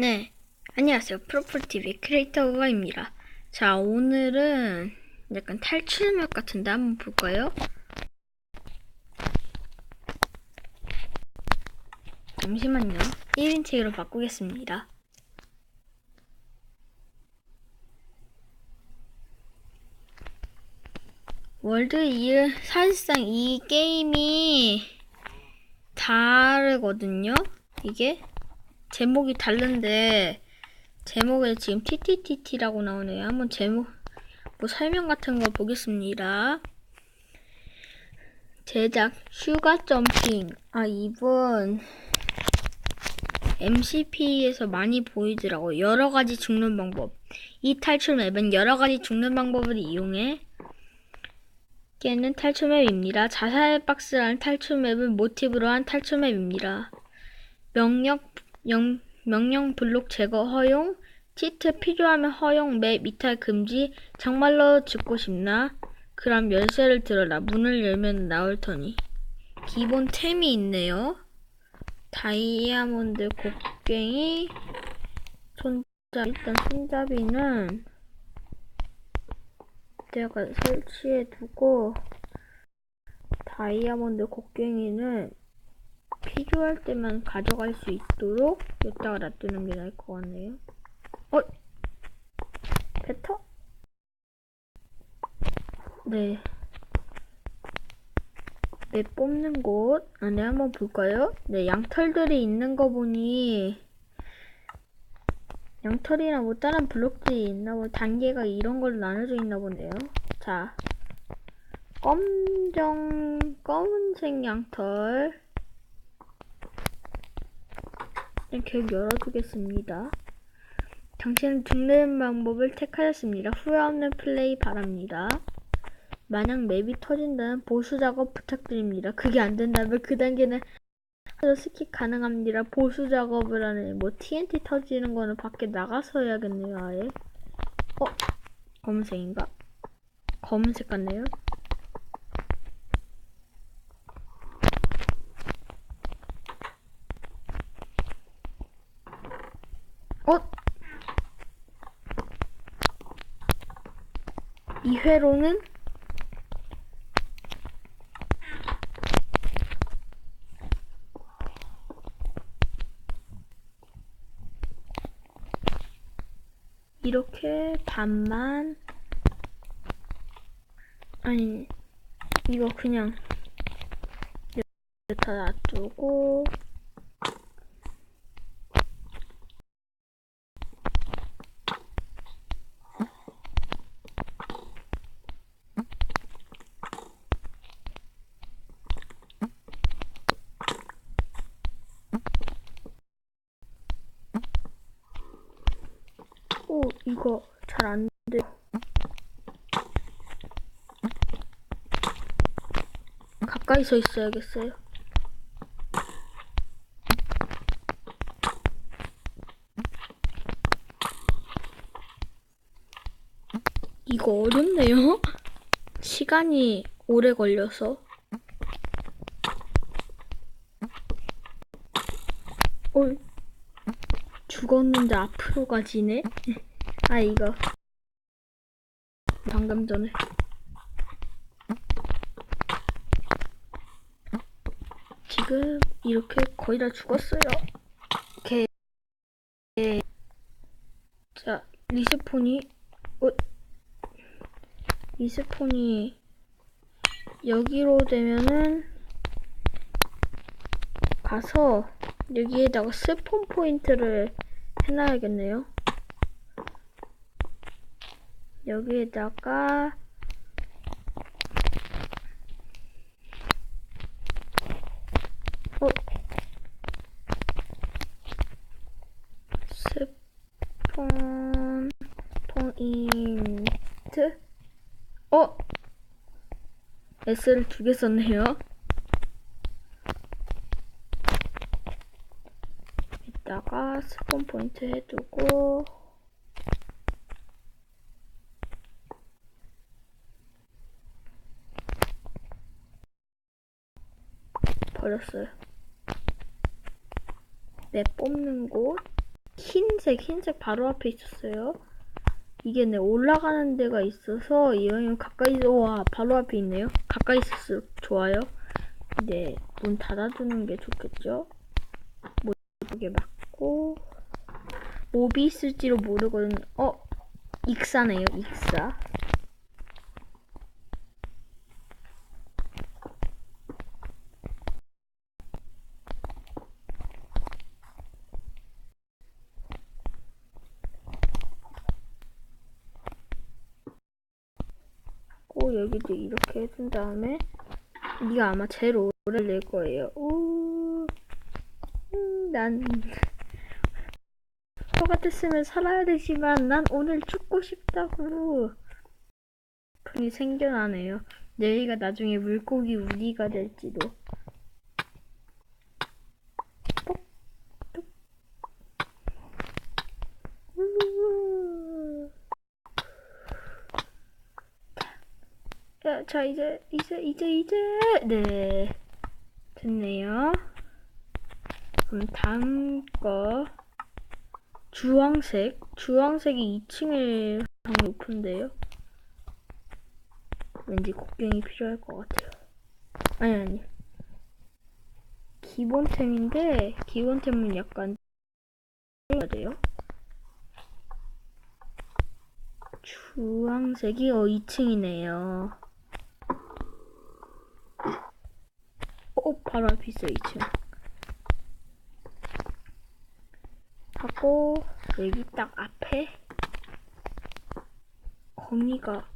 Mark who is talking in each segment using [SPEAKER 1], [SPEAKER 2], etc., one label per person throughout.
[SPEAKER 1] 네, 안녕하세요. 프로폴TV 크리에이터 우바입니다. 자, 오늘은 약간 탈출맵 같은데 한번 볼까요? 잠시만요. 1인칭으로 바꾸겠습니다. 월드 2 사실상 이 게임이 다르거든요. 이게 제목이 다른데 제목에 지금 TTTT라고 나오네요. 한번 제목 뭐 설명 같은 거 보겠습니다. 제작 슈가 점핑 아 이분 MCP에서 많이 보이더라고 여러 가지 죽는 방법 이 탈출 맵은 여러 가지 죽는 방법을 이용해 깨는 탈출 맵입니다. 자살 박스라는 탈출 맵을 모티브로 한 탈출 맵입니다. 명령 영, 명령 블록 제거 허용 치트 필요하면 허용 맵 이탈 금지 정말로 죽고 싶나? 그럼 열쇠를 들어라. 문을 열면 나올 터니. 기본 템이 있네요. 다이아몬드 곡괭이 손잡이 일단 손잡이는 내가 설치해 두고 다이아몬드 곡괭이는 필요할 때만 가져갈 수 있도록 여기다가 놔두는 게 나을 것 같네요. 어? 배터? 네. 네, 뽑는 곳 안에 한번 볼까요? 네, 양털들이 있는 거 보니 양털이나 뭐 다른 블록들이 있나 보 단계가 이런 걸로 나눠져 있나 본데요. 자, 검정, 검은색 양털 이렇게 열어두겠습니다. 당신은 죽는 방법을 택하였습니다. 후회 없는 플레이 바랍니다. 만약 맵이 터진다면 보수 작업 부탁드립니다. 그게 안 된다면 그 단계는 스킵 가능합니다. 보수 작업을 하는 뭐 TNT 터지는 거는 밖에 나가서 해야겠네요. 아예. 어? 검은색인가? 검은색 같네요. 2회로는 이렇게 반만 아니 이거 그냥 여기다 놔두고 오, 이거 잘 안 돼. 가까이 서 있어야겠어요. 이거 어렵네요. 시간이 오래 걸려서. 어, 죽었는데 앞으로 가지네? 아, 이거. 방금 전에. 지금 이렇게 거의 다 죽었어요. 이렇게. 자, 리스폰이, 어, 리스폰이 여기로 되면은 가서 여기에다가 스폰 포인트를 해놔야겠네요. 여기에다가 어 스폰 포인트 어 S를 두 개 썼네요. 이따가 스폰 포인트 해두고 버렸어요. 내 뽑는 곳 흰색, 흰색 바로 앞에 있었어요. 이게 네, 올라가는 데가 있어서 이왕이면 가까이, 와, 바로 앞에 있네요. 가까이 있을수록 좋아요. 네, 문 닫아두는 게 좋겠죠? 못 보게 막고, 몹이 있을지로 모르거든요. 어, 익사네요, 익사. 고 여기도 이렇게 해준 다음에 네가 아마 제일 오래 낼 거예요. 우, 음, 난저 같았으면 살아야 되지만 난 오늘 죽고 싶다고 그게 생겨나네요. 내일가 나중에 물고기 우리가 될지도. 자, 자 이제 이제 이제 이제 네 됐네요. 그럼 다음 거 주황색 주황색이 2층에 방 높은데요. 왠지 곡괭이 필요할 것 같아요. 아니 아니 기본템인데 기본템은 약간 해야 돼요. 주황색이 어 2층이네요. 어, 바로 앞에 있어, 2층. 하고, 여기 딱 앞에, 거미가,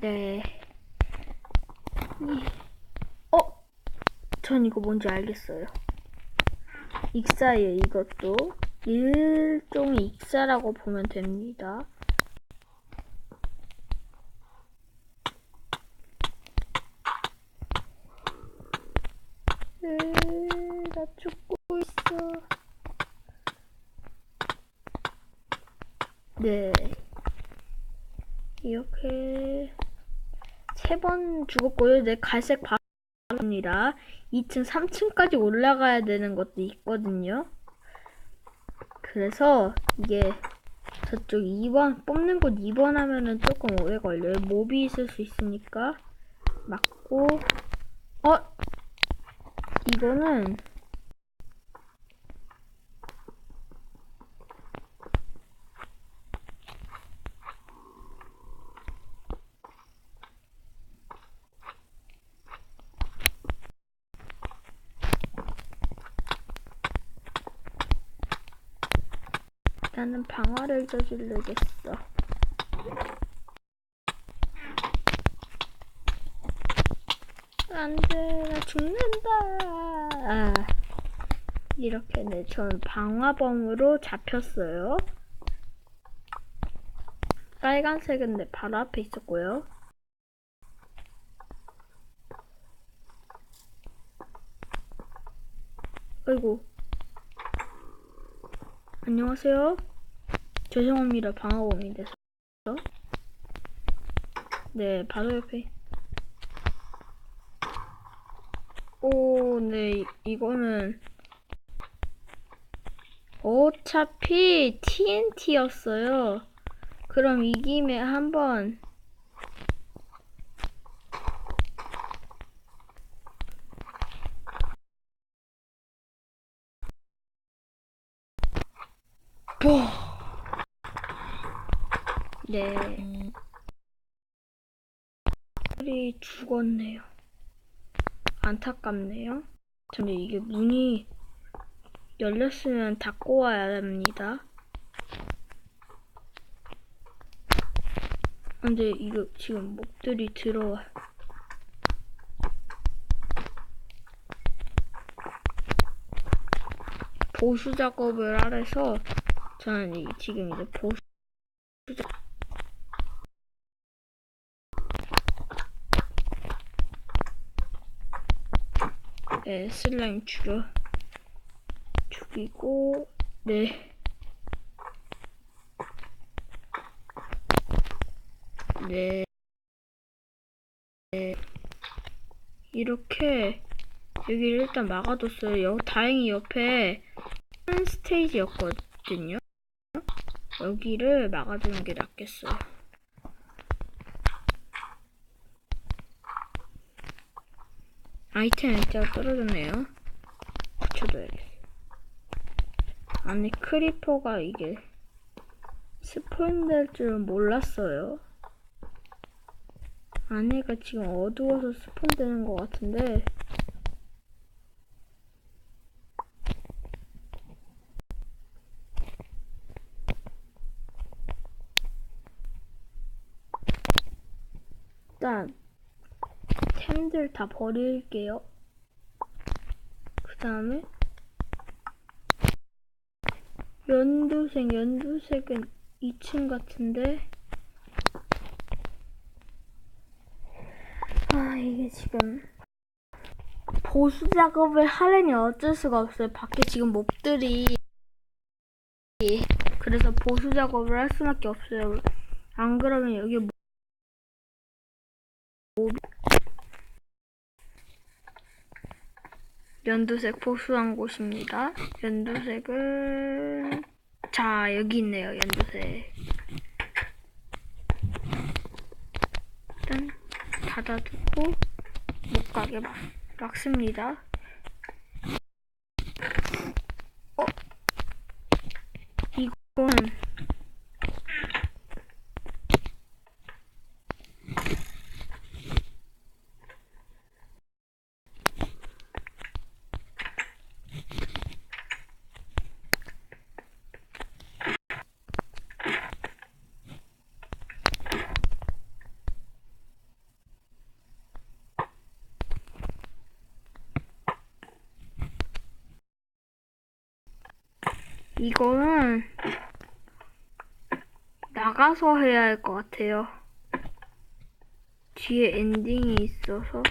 [SPEAKER 1] 네. 이, 어? 전 이거 뭔지 알겠어요. 익사예요, 이것도. 일종의 익사라고 보면 됩니다. 으, 나 죽고 있어. 네. 이렇게 세 번 죽었고요. 네, 갈색 바로입니다. 2층, 3층까지 올라가야 되는 것도 있거든요. 그래서 이게 저쪽 2번 뽑는 곳 2번 하면은 조금 오래 걸려요. 몹이 있을 수 있으니까. 맞고. 어? 이거는 나는 방아를 저지르겠어. 안 돼, 나 죽는다. 아, 이렇게 네, 전 방화범으로 잡혔어요. 빨간색은 내 바로 앞에 있었고요. 아이고. 안녕하세요. 죄송합니다. 돼서. 네, 바로 옆에. 오, 네, 이거는 어차피 TNT였어요. 그럼 이 김에 한번 뽀! 네. 우리 죽었네요. 안타깝네요. 근데 이게 문이 열렸으면 닫고 와야 합니다. 근데 이거 지금 목들이 들어와. 보수 작업을 하래서 저는 이- 지금 이제 보수 네, 슬라임 죽여 죽이고 네 네. 네. 이렇게 여기를 일단 막아뒀어요. 여, 다행히 옆에 한 스테이지였거든요. 여기를 막아두는 게 낫겠어요. 아이템 액자가 떨어졌네요. 붙여둬야겠어. 안에 크리퍼가 이게 스폰될 줄은 몰랐어요. 안에가 지금 어두워서 스폰되는 것 같은데 일단 템들 다 버릴게요. 그 다음에 연두색, 연두색은 2층 같은데 아 이게 지금 보수 작업을 하려니 어쩔 수가 없어요. 밖에 지금 몹들이 그래서 보수 작업을 할 수밖에 없어요. 안 그러면 여기 몹- 연두색 보수한 곳입니다. 연두색은 자 여기 있네요. 연두색 일단 닫아두고 못 가게 막, 막습니다. 어? 이건 이거는 나가서 해야 할 것 같아요. 뒤에 엔딩이 있어서.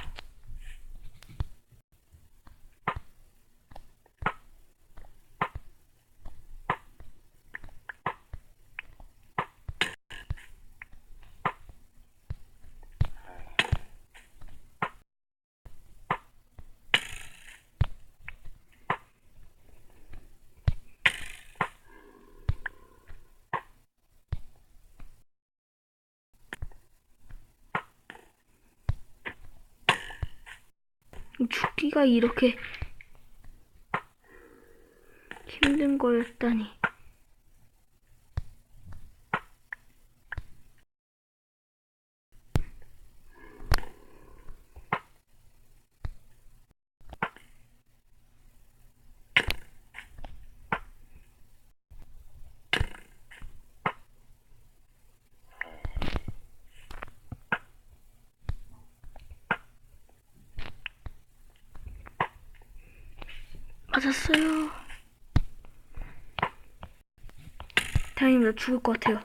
[SPEAKER 1] 죽기가 이렇게 힘든 거였다니. 맞았어요. 다행입니다. 죽을 것 같아요.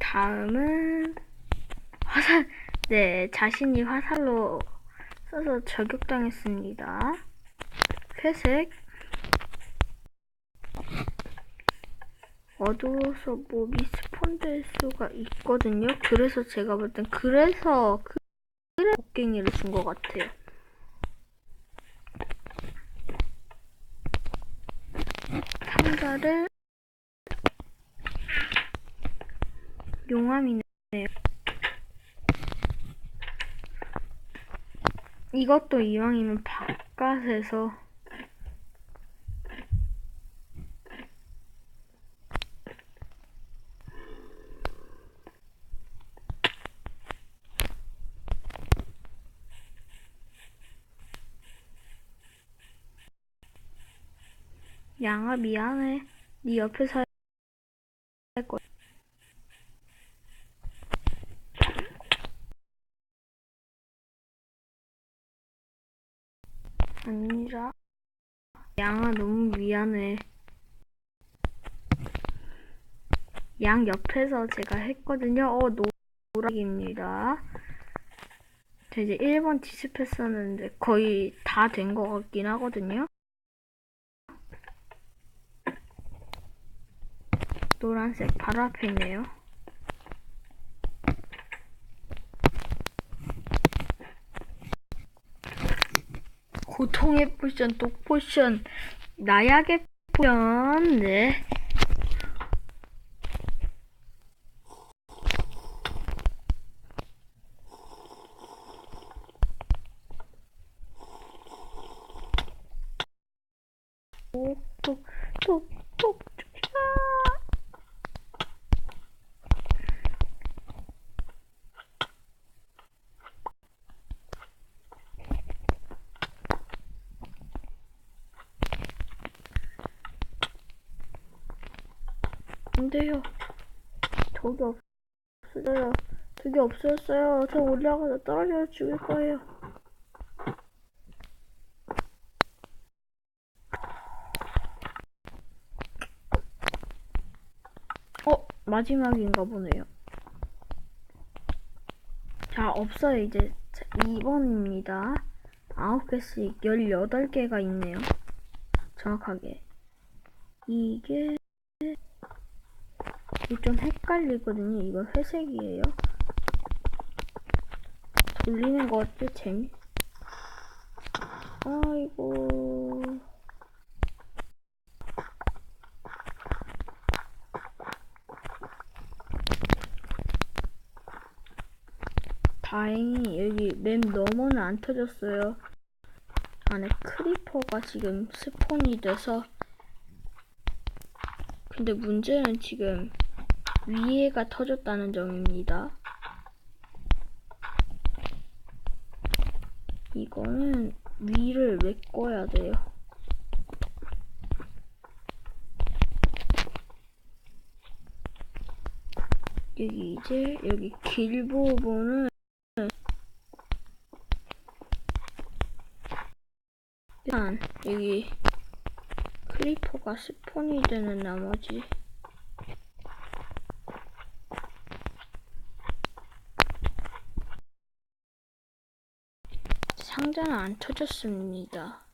[SPEAKER 1] 다음은 화살. 네, 자신이 화살로 써서 저격당했습니다. 회색. 어두워서 몹이 스폰될 수가 있거든요. 그래서 제가 볼 땐 그래서 그 곡괭이를 준 것 같아요. 상자를 용암이네요. 이것도 이왕이면 바깥에서 양아 미안해. 네 옆에서 할 거야. 아니라 양아 너무 미안해. 양 옆에서 제가 했거든요. 어 노락입니다. 저 이제 1번 디스패스하는데 거의 다 된 것 같긴 하거든요. 노란색 바로 앞에 있네요. 고통의 포션, 독 포션, 나약의 포션, 네. 톡, 톡, 톡, 톡, 아! 안 돼요. 독이 없어져요. 독이 없어졌어요. 저 올라가서 떨어져 죽을 거예요. 어, 마지막인가 보네요. 자, 없어요. 이제 2번입니다. 9개씩 18개가 있네요. 정확하게. 이게 좀 헷갈리거든요. 이거 회색이에요. 돌리는 거 어때? 재미? 아이고. 다행히 여기 맵 너머는 안 터졌어요. 안에 크리퍼가 지금 스폰이 돼서 근데 문제는 지금 위에가 터졌다는 점입니다. 이거는 위를 메꿔야 돼요. 여기 이제 여기 길 부분은 일단 여기 크리퍼가 스폰이 되는 나머지 상자는 안 터졌습니다.